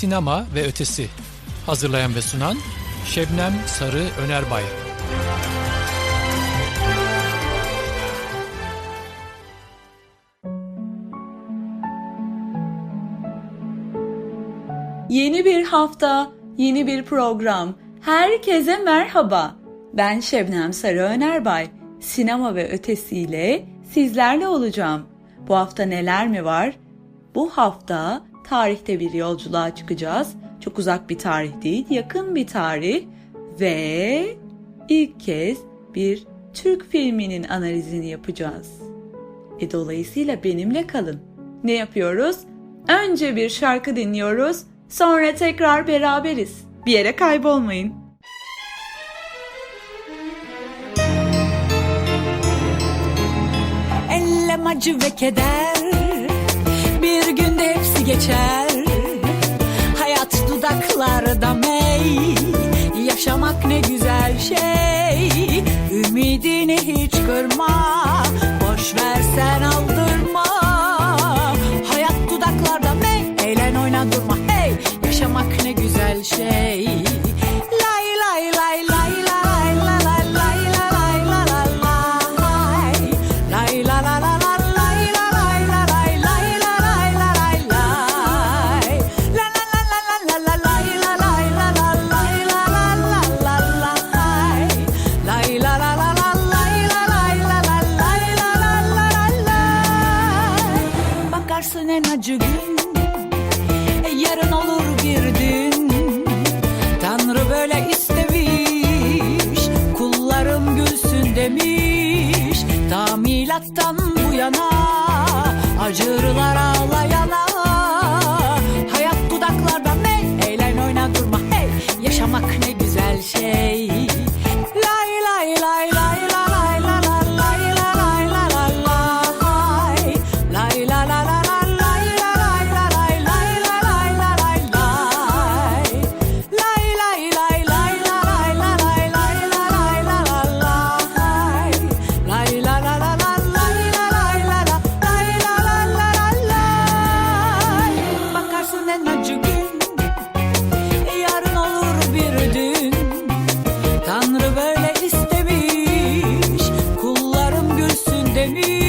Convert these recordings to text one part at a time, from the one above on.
Sinema ve Ötesi. Hazırlayan ve sunan Şebnem Sarı Önerbay. Yeni bir hafta, yeni bir program. Herkese merhaba. Ben Şebnem Sarı Önerbay. Sinema ve ötesiyle sizlerle olacağım. Bu hafta neler mi var? Bu hafta tarihte bir yolculuğa çıkacağız. Çok uzak bir tarih değil, yakın bir tarih ve ilk kez bir Türk filminin analizini yapacağız. E dolayısıyla benimle kalın. Ne yapıyoruz? Önce bir şarkı dinliyoruz, sonra tekrar beraberiz. Bir yere kaybolmayın. Ellem acı ve keder geçer. Hayat dudaklarda mey. Yaşamak ne güzel şey. Ümidini hiç kırma. Boş ver sen aldırma. Hayat dudaklarda mey. Eğlen oyna durma. Hey! Yaşamak ne güzel şey need.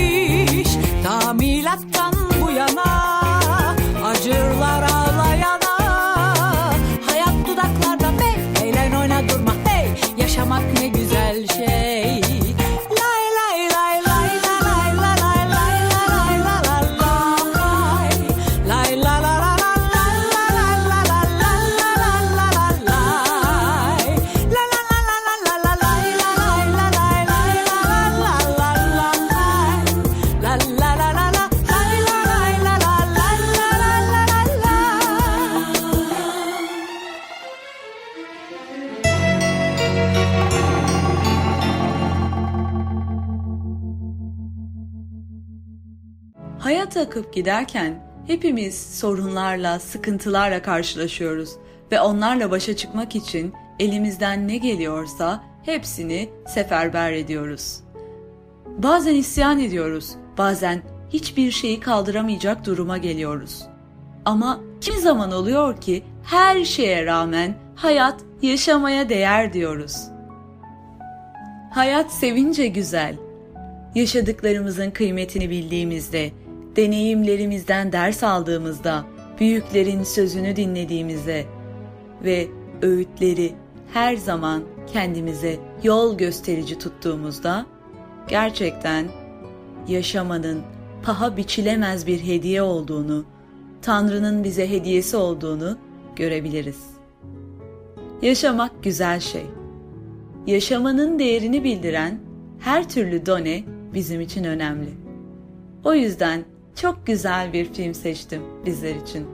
Hayat akıp giderken hepimiz sorunlarla, sıkıntılarla karşılaşıyoruz ve onlarla başa çıkmak için elimizden ne geliyorsa hepsini seferber ediyoruz. Bazen isyan ediyoruz, bazen hiçbir şeyi kaldıramayacak duruma geliyoruz. Ama kimi zaman oluyor ki her şeye rağmen hayat yaşamaya değer diyoruz. Hayat sevince güzel. Yaşadıklarımızın kıymetini bildiğimizde, deneyimlerimizden ders aldığımızda, büyüklerin sözünü dinlediğimizde ve öğütleri her zaman kendimize yol gösterici tuttuğumuzda gerçekten yaşamanın paha biçilemez bir hediye olduğunu, Tanrı'nın bize hediyesi olduğunu görebiliriz. Yaşamak güzel şey. Yaşamanın değerini bildiren her türlü done bizim için önemli. O yüzden çok güzel bir film seçtim bizler için.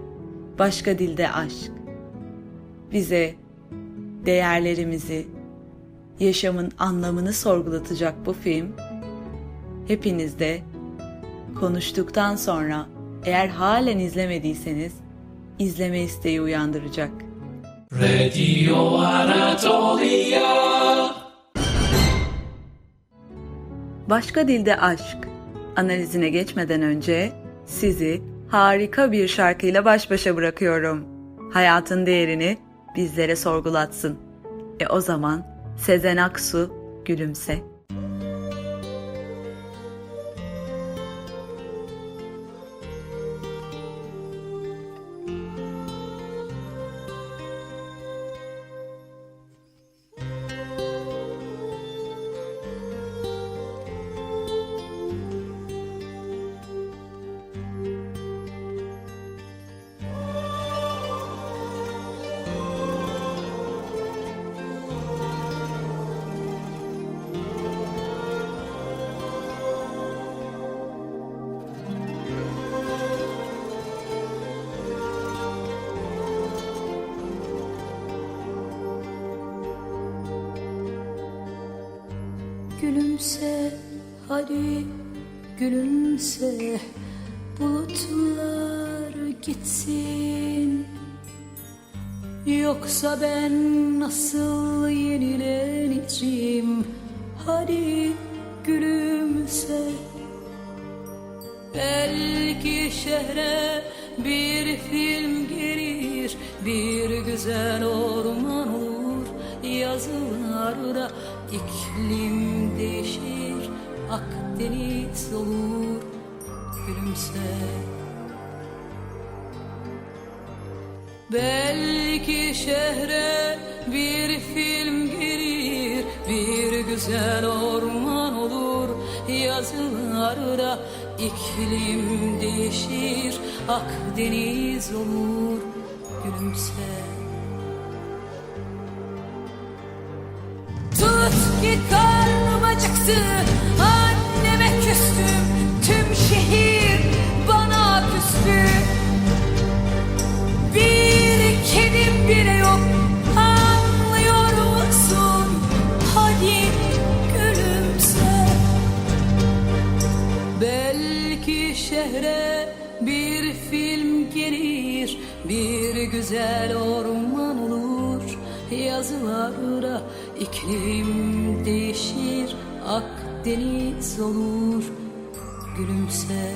Başka dilde aşk. Bize değerlerimizi, yaşamın anlamını sorgulatacak bu film hepinizde konuştuktan sonra eğer halen izlemediyseniz izleme isteği uyandıracak. Radio Anatolia. Başka dilde aşk analizine geçmeden önce sizi harika bir şarkıyla baş başa bırakıyorum. hayatın değerini bizlere sorgulatsın. E o zaman Sezen Aksu gülümse. Gülümse hadi gülümse bulutlar gitsin. Yoksa ben nasıl yenileneceğim? Hadi gülümse. Belki şehre bir film gelir Bir güzel orman olur Yazılarda iklim değişir. Akdeniz olur Gülümse. Belki şehre bir film gelir Bir güzel orman olur. Yazılarda iklim değişir Akdeniz olur Gülümse. Tut ki Anneme küstüm Tüm şehir bana küstü. Bir kedim bile yok anlıyor musun? Hadi gülümse. Belki şehre bir film gelir Bir güzel orman olur. Yazılarda iklim değişir Akdeniz olur Gülümse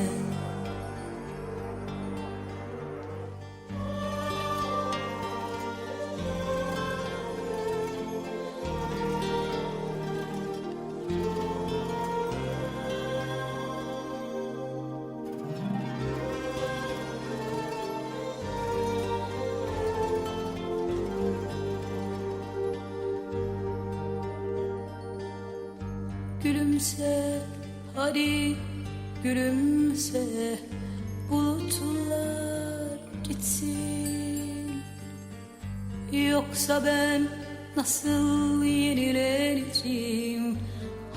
nasıl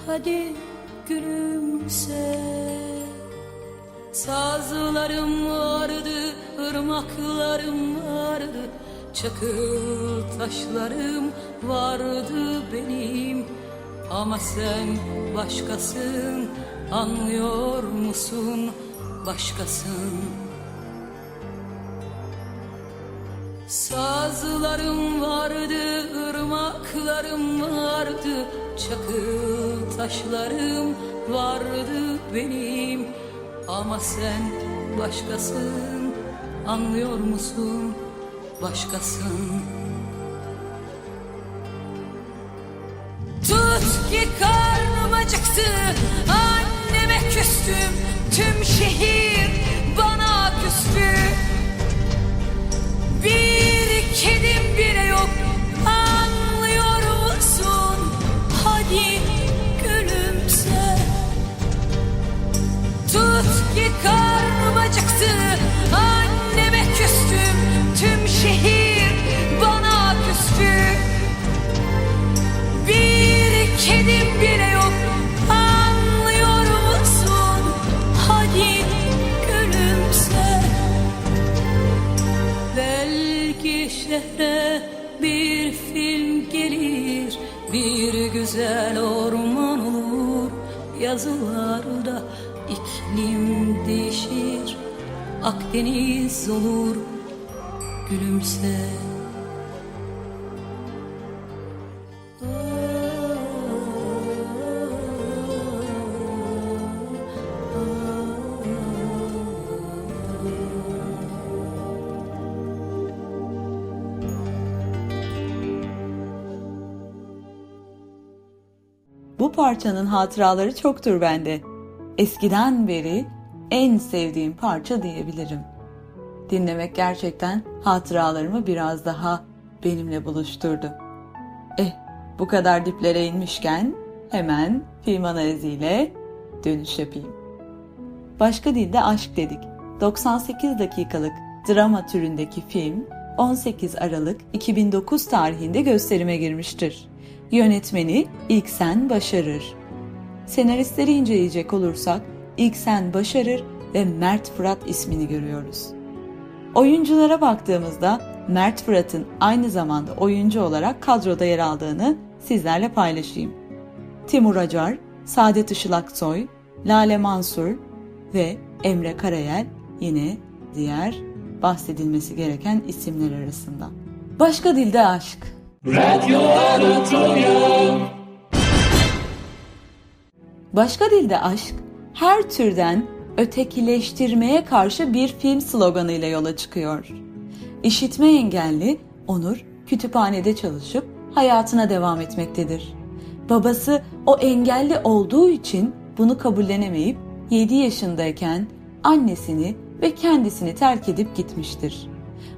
Hadi gülümse. Sazlarım vardı, ırmaklarım vardı. Çakıl taşlarım vardı benim. Ama sen başkasın, anlıyor musun? Başkasın Sazlarım vardı, ırmaklarım vardı Çakıl taşlarım vardı benim. Ama sen başkasın, anlıyor musun? Başkasın. Tut ki karnım acıktı Anneme küstüm. Tüm şehir bana küstü. Bir kedim bile yok Anlıyor musun? Hadi gülümse. Tut ki karnım acıktı Anneme küstüm. Tüm şehir bana küstü. Bir kedim bile şehre bir film gelir Bir güzel orman olur. Yazılarda iklim değişir Akdeniz olur Gülümse parçanın hatıraları çoktur bende. Eskiden beri en sevdiğim parça diyebilirim. Dinlemek gerçekten hatıralarımı biraz daha benimle buluşturdu. Eh, bu kadar diplere inmişken hemen film analiziyle dönüş yapayım. Başka dilde aşk dedik. 98 dakikalık drama türündeki film 18 Aralık 2009 tarihinde gösterime girmiştir. Yönetmeni İlksen Başarır. Senaristleri inceleyecek olursak İlksen Başarır ve Mert Fırat ismini görüyoruz. Oyunculara baktığımızda Mert Fırat'ın aynı zamanda oyuncu olarak kadroda yer aldığını sizlerle paylaşayım. Timur Acar, Saadet Işılaksoy, Lale Mansur ve Emre Karayel yine diğer bahsedilmesi gereken isimler arasında. Başka dilde aşk. Başka dilde aşk her türden ötekileştirmeye karşı bir film sloganıyla yola çıkıyor. İşitme engelli Onur kütüphanede çalışıp hayatına devam etmektedir. Babası o engelli olduğu için bunu kabullenemeyip 7 yaşındayken annesini ve kendisini terk edip gitmiştir.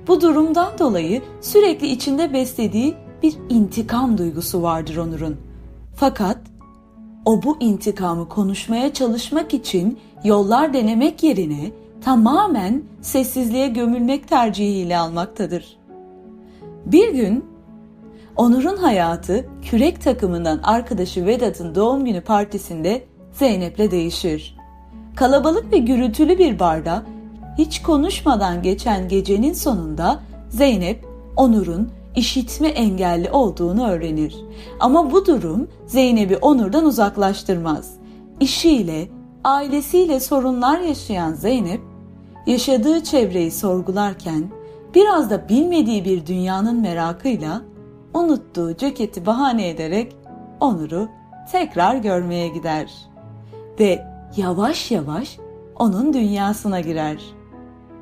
Bu durumdan dolayı sürekli içinde beslediği bir intikam duygusu vardır Onur'un. Fakat o bu intikamı konuşmaya çalışmak için yollar denemek yerine tamamen sessizliğe gömülmek tercihiyle almaktadır. Bir gün Onur'un hayatı kürek takımından arkadaşı Vedat'ın doğum günü partisinde Zeynep'le değişir. Kalabalık ve gürültülü bir barda hiç konuşmadan geçen gecenin sonunda Zeynep Onur'un işitme engelli olduğunu öğrenir. Ama bu durum Zeynep'i Onur'dan uzaklaştırmaz. İşiyle, ailesiyle sorunlar yaşayan Zeynep, yaşadığı çevreyi sorgularken biraz da bilmediği bir dünyanın merakıyla unuttuğu ceketi bahane ederek Onur'u tekrar görmeye gider. Ve yavaş yavaş onun dünyasına girer.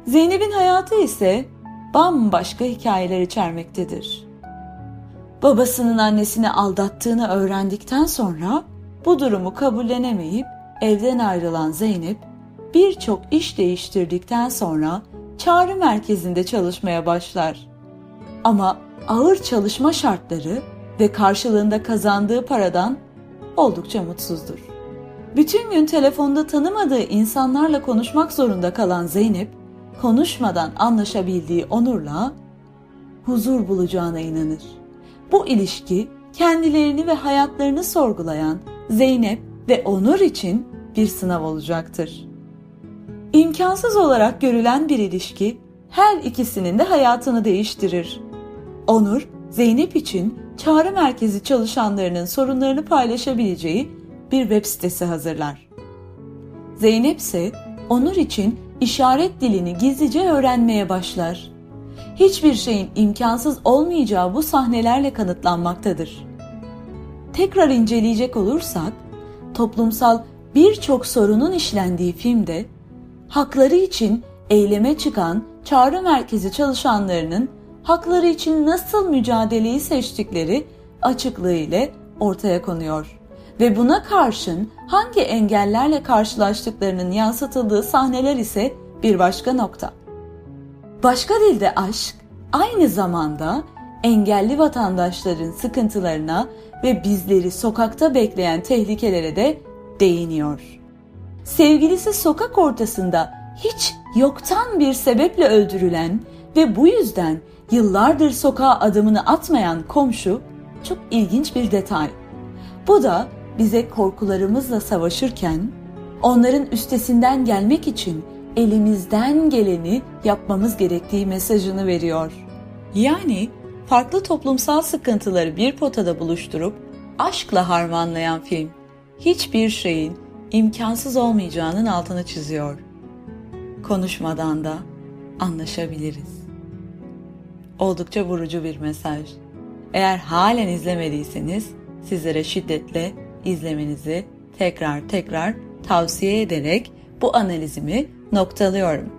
Zeynep'in hayatı ise bambaşka hikayeler içermektedir. Babasının annesini aldattığını öğrendikten sonra bu durumu kabullenemeyip evden ayrılan Zeynep birçok iş değiştirdikten sonra çağrı merkezinde çalışmaya başlar. Ama ağır çalışma şartları ve karşılığında kazandığı paradan oldukça mutsuzdur. Bütün gün telefonda tanımadığı insanlarla konuşmak zorunda kalan Zeynep, konuşmadan anlaşabildiği Onur'la huzur bulacağına inanır. Bu ilişki kendilerini ve hayatlarını sorgulayan Zeynep ve Onur için bir sınav olacaktır. İmkansız olarak görülen bir ilişki her ikisinin de hayatını değiştirir. Onur, Zeynep için çağrı merkezi çalışanlarının sorunlarını paylaşabileceği bir web sitesi hazırlar. Zeynep ise Onur için işaret dilini gizlice öğrenmeye başlar. Hiçbir şeyin imkansız olmayacağı bu sahnelerle kanıtlanmaktadır. Tekrar inceleyecek olursak, toplumsal birçok sorunun işlendiği filmde hakları için eyleme çıkan çağrı merkezi çalışanlarının hakları için nasıl mücadeleyi seçtikleri açıklığı ile ortaya konuyor ve buna karşın hangi engellerle karşılaştıklarının yansıtıldığı sahneler ise bir başka nokta. Başka dilde aşk aynı zamanda engelli vatandaşların sıkıntılarına ve bizleri sokakta bekleyen tehlikelere de değiniyor. Sevgilisi sokak ortasında hiç yoktan bir sebeple öldürülen ve bu yüzden yıllardır sokağa adımını atmayan komşu çok ilginç bir detay. Bu da bize korkularımızla savaşırken onların üstesinden gelmek için elimizden geleni yapmamız gerektiği mesajını veriyor. Yani farklı toplumsal sıkıntıları bir potada buluşturup aşkla harmanlayan film hiçbir şeyin imkansız olmayacağının altını çiziyor. Konuşmadan da anlaşabiliriz. Oldukça vurucu bir mesaj. Eğer halen izlemediyseniz sizlere şiddetle izlemenizi tekrar tekrar tavsiye ederek bu analizimi noktalıyorum.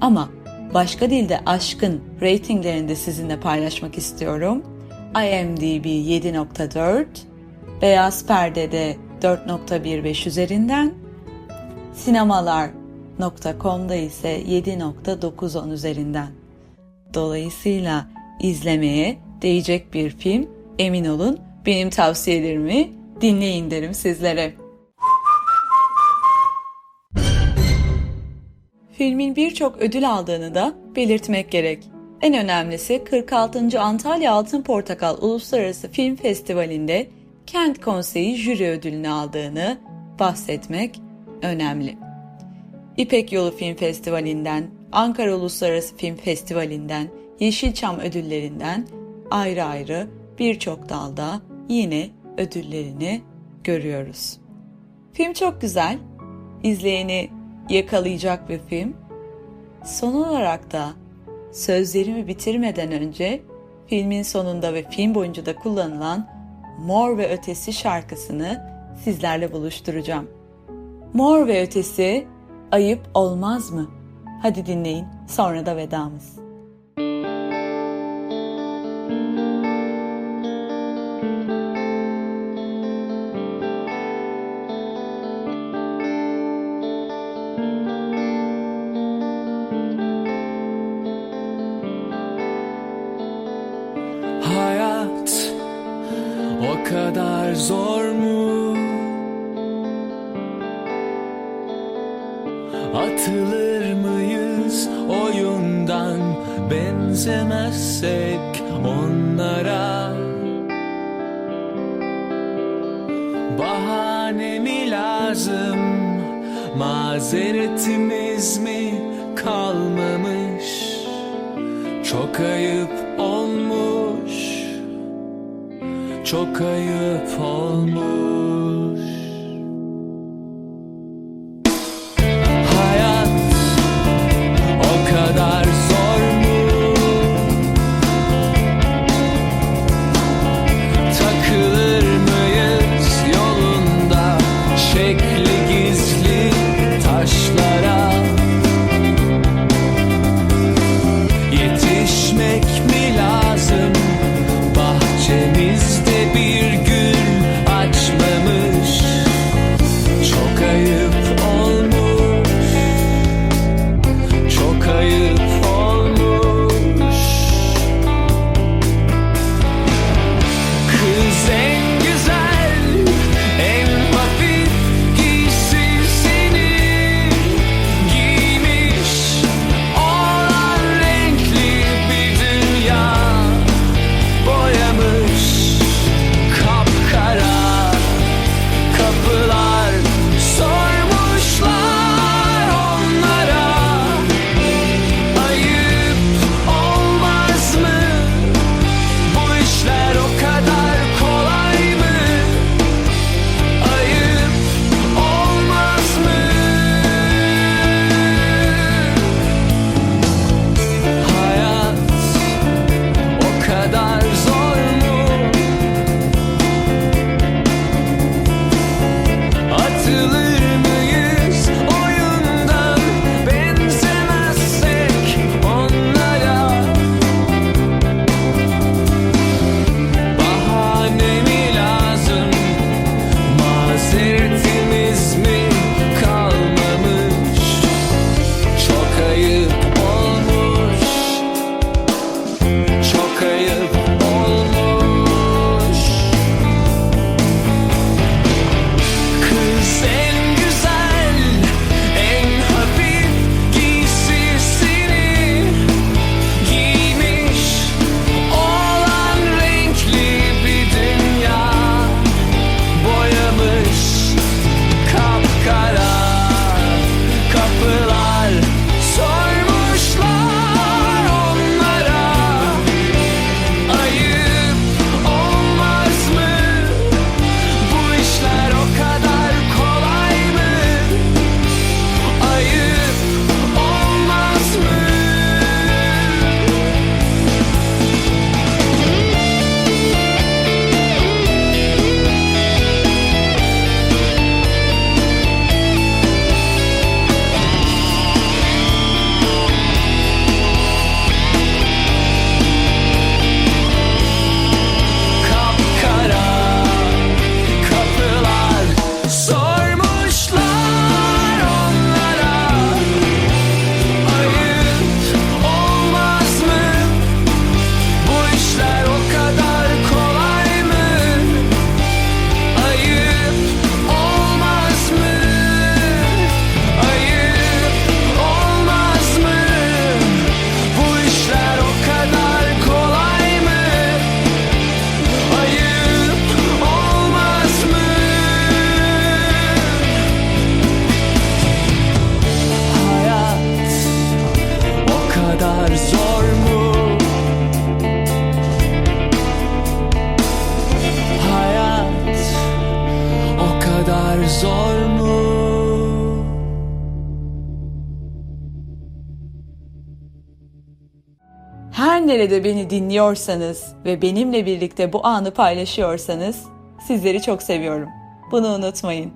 Ama başka dilde aşkın ratinglerini de sizinle paylaşmak istiyorum. IMDb 7.4, Beyaz Perde'de 4.15 üzerinden, sinemalar.com'da ise 7.90 üzerinden. Dolayısıyla izlemeye değecek bir film emin olun benim tavsiyelerimi dinleyin derim sizlere. Filmin birçok ödül aldığını da belirtmek gerek. En önemlisi 46. Antalya Altın Portakal Uluslararası Film Festivali'nde Kent Konseyi jüri ödülünü aldığını bahsetmek önemli. İpek Yolu Film Festivali'nden, Ankara Uluslararası Film Festivali'nden, Yeşilçam ödüllerinden ayrı ayrı birçok dalda yine ödüllerini görüyoruz. Film çok güzel, izleyeni yakalayacak bir film. Son olarak da sözlerimi bitirmeden önce filmin sonunda ve film boyunca da kullanılan Mor ve Ötesi şarkısını sizlerle buluşturacağım. Mor ve Ötesi ayıp olmaz mı? Hadi dinleyin sonra da vedamız. Zor mu? Atılır mıyız oyundan benzemezsek onlara? Bahane mi lazım? Mazeretimiz mi kalmamış? Çok ayıp Çok ayıp olmuş Nerede beni dinliyorsanız ve benimle birlikte bu anı paylaşıyorsanız sizleri çok seviyorum. Bunu unutmayın.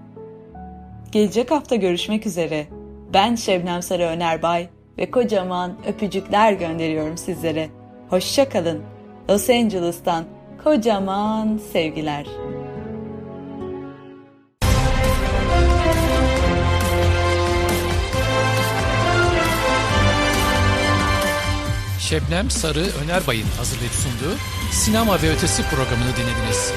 Gelecek hafta görüşmek üzere. Ben Şebnem Sarı Önerbay ve kocaman öpücükler gönderiyorum sizlere. Hoşça kalın. Los Angeles'tan kocaman sevgiler. Şebnem Sarı Önerbay'ın hazırlayıp sunduğu Sinema ve Ötesi programını dinlediniz.